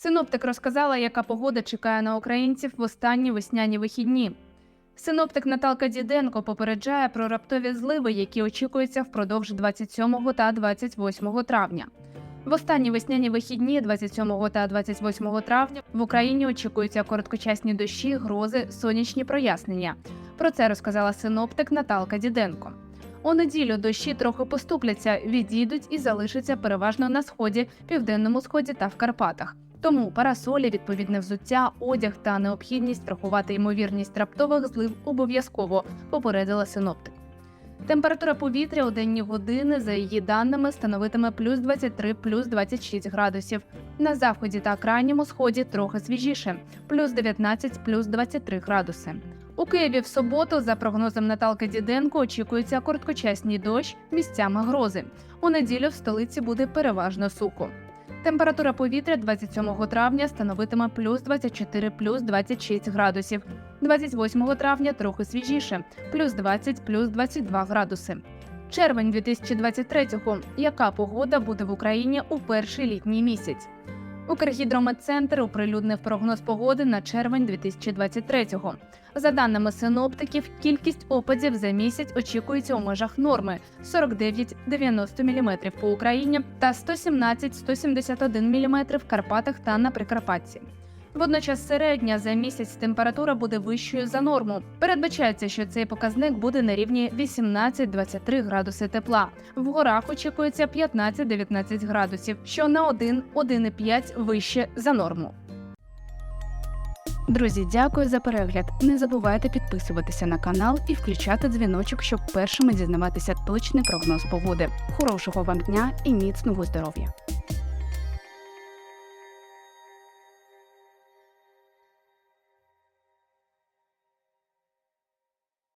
Синоптик розказала, яка погода чекає на українців в останні весняні вихідні. Синоптик Наталка Діденко попереджає про раптові зливи, які очікуються впродовж 27 та 28 травня. В останні весняні вихідні 27 та 28 травня в Україні очікуються короткочасні дощі, грози, сонячні прояснення. Про це розказала синоптик Наталка Діденко. У неділю дощі трохи поступляться, відійдуть і залишаться переважно на сході, південному сході та в Карпатах. Тому парасолі, відповідне взуття, одяг та необхідність врахувати ймовірність раптових злив обов'язково попередила синоптик. Температура повітря у денні години, за її даними, становитиме плюс 23, плюс 26 градусів. На заході та крайньому сході трохи свіжіше, плюс 19, плюс 23 градуси. У Києві в суботу, за прогнозом Наталки Діденко, очікується короткочасний дощ, місцями грози. У неділю в столиці буде переважно сухо. Температура повітря 27 травня становитиме плюс 24, плюс 26 градусів. 28 травня трохи свіжіше, плюс 20, плюс 22 градуси. Червень 2023-го. Яка погода буде в Україні у перший літній місяць? Укргідрометцентр оприлюднив прогноз погоди на червень 2023-го. За даними синоптиків, кількість опадів за місяць очікується у межах норми 49-90 мм по Україні та 117-171 мм в Карпатах та на Прикарпатті. Водночас середня за місяць температура буде вищою за норму. Передбачається, що цей показник буде на рівні 18-23 градуси тепла. В горах очікується 15-19 градусів, що на 1-1,5 вище за норму. Друзі, дякую за перегляд. Не забувайте підписуватися на канал і включати дзвіночок, щоб першими дізнаватися точний прогноз погоди. Хорошого вам дня і міцного здоров'я!